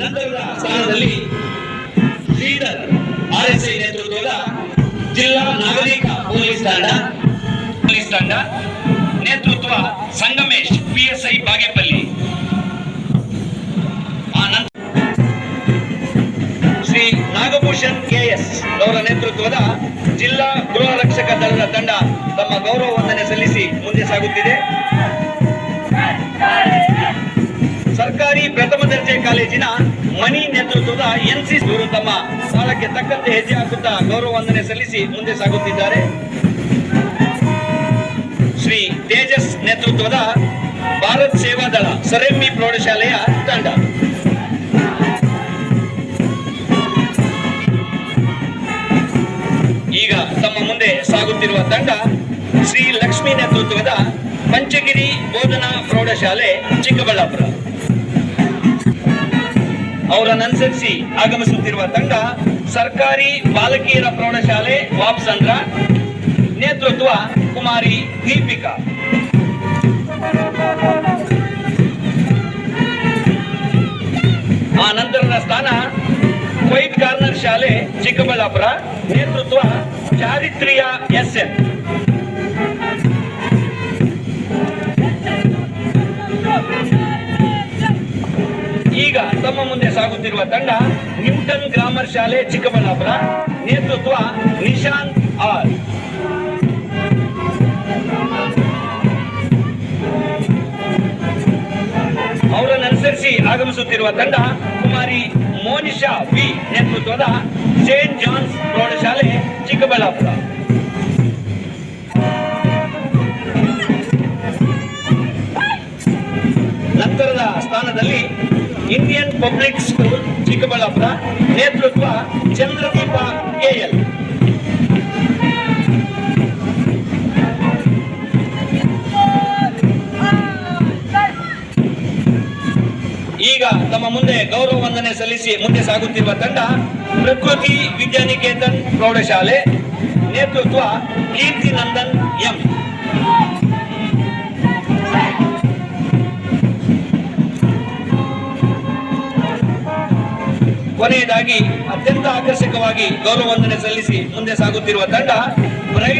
ಸ್ಥಾನದಲ್ಲಿ S I ನೇತೃತ್ವದ ಜಿಲ್ಲಾ ನಾಗರಿಕ ಪೊಲೀಸ್ ತಂಡ ಪೊಲೀಸ್ ತಂಡ, ನೇತೃತ್ವ ಸಂಗಮೇಶ್ ಪಿಎಸ್ಐ ಬಾಗೇಪಲ್ಲಿ. ಶ್ರೀ ನಾಗಭೂಷಣ್ ಕೆಎಸ್ ಅವರ ನೇತೃತ್ವದ ಜಿಲ್ಲಾ ಗೃಹ ರಕ್ಷಕ ದಳದ ತಂಡ ತಮ್ಮ ಗೌರವ ವಂದನೆ ಸಲ್ಲಿಸಿ ಮುಂದೆ ಸಾಗುತ್ತಿದೆ. ಸರ್ಕಾರಿ ಪ್ರಥಮ ದರ್ಜೆ ಕಾಲೇಜಿನ ಮಣಿ ನೇತೃತ್ವದ ಎನ್ಸಿ ಇವರು ತಮ್ಮ ಸ್ಥಳಕ್ಕೆ ತಕ್ಕಂತೆ ಹೆಜ್ಜೆ ಹಾಕುತ್ತಾ ಗೌರವ ವಂದನೆ ಸಲ್ಲಿಸಿ ಮುಂದೆ ಸಾಗುತ್ತಿದ್ದಾರೆ. ಶ್ರೀ ತೇಜಸ್ ನೇತೃತ್ವದ ಭಾರತ್ ಸೇವಾ ದಳ ಸರೆಮ್ಮಿ ಪ್ರೌಢಶಾಲೆಯ ತಂಡ. ಈಗ ತಮ್ಮ ಮುಂದೆ ಸಾಗುತ್ತಿರುವ ತಂಡ ಶ್ರೀ ಲಕ್ಷ್ಮಿ ನೇತೃತ್ವದ ಪಂಚಗಿರಿ ಬೋಧನಾ ಪ್ರೌಢಶಾಲೆ ಚಿಕ್ಕಬಳ್ಳಾಪುರ. ಅವರನ್ನನುಸರಿಸಿ ಆಗಮಿಸುತ್ತಿರುವ ತಂಡ ಸರ್ಕಾರಿ ಬಾಲಕಿಯರ ಪ್ರೌಢಶಾಲೆ ವಾಪ್ಸಂದ್ರ ನೇತೃತ್ವ ಕುಮಾರಿ ದೀಪಿಕಾ. ಆ ನಂತರದ ಸ್ಥಾನ ವೈಟ್ ಕಾರ್ನರ್ ಶಾಲೆ ಚಿಕ್ಕಬಳ್ಳಾಪುರ, ನೇತೃತ್ವ ಚಾರಿತ್ರ್ಯ ಎಸ್ ಎನ್. ಮುಂದೆ ಸಾಗುತ್ತಿರುವ ತಂಡ ನ್ಯೂಟನ್ ಗ್ರಾಮರ್ ಶಾಲೆ, ಚಿಕ್ಕಬಳ್ಳಾಪುರ. ನೇತೃತ್ವ ನಿಶಾಂತ್ ಆರ್. ಅವರನ್ನು ಅನುಸರಿಸಿ ಆಗಮಿಸುತ್ತಿರುವ ತಂಡ ಕುಮಾರಿ ಮೋನಿಶಾ ವಿ ನೇತೃತ್ವದ ಸೇಂಟ್ ಜಾನ್ಸ್ ಪ್ರೌಢಶಾಲೆ, ಚಿಕ್ಕಬಳ್ಳಾಪುರ. ನಂತರದ ಸ್ಥಾನದಲ್ಲಿ ಇಂಡಿಯನ್ ಪಬ್ಲಿಕ್ ಸ್ಕೂಲ್ ಚಿಕ್ಕಬಳ್ಳಾಪುರ ನೇತೃತ್ವ ಚಂದ್ರದೀಪ ಕೆಎಲ್ ಈಗ ತಮ್ಮ ಮುಂದೆ ಗೌರವ ವಂದನೆ ಸಲ್ಲಿಸಿ ಮುಂದೆ ಸಾಗುತ್ತಿರುವ ತಂಡ ಪ್ರಕೃತಿ ವಿದ್ಯಾನಿಕೇತನ್ ಪ್ರೌಢಶಾಲೆ ನೇತೃತ್ವ ಕೀರ್ತಿ ನಂದನ್ ಎಂ ಕೊನೆಯದಾಗಿ ಅತ್ಯಂತ ಆಕರ್ಷಕವಾಗಿ ಗೌರವ ವಂದನೆ ಸಲ್ಲಿಸಿ ಮುಂದೆ ಸಾಗುತ್ತಿರುವ ತಂಡ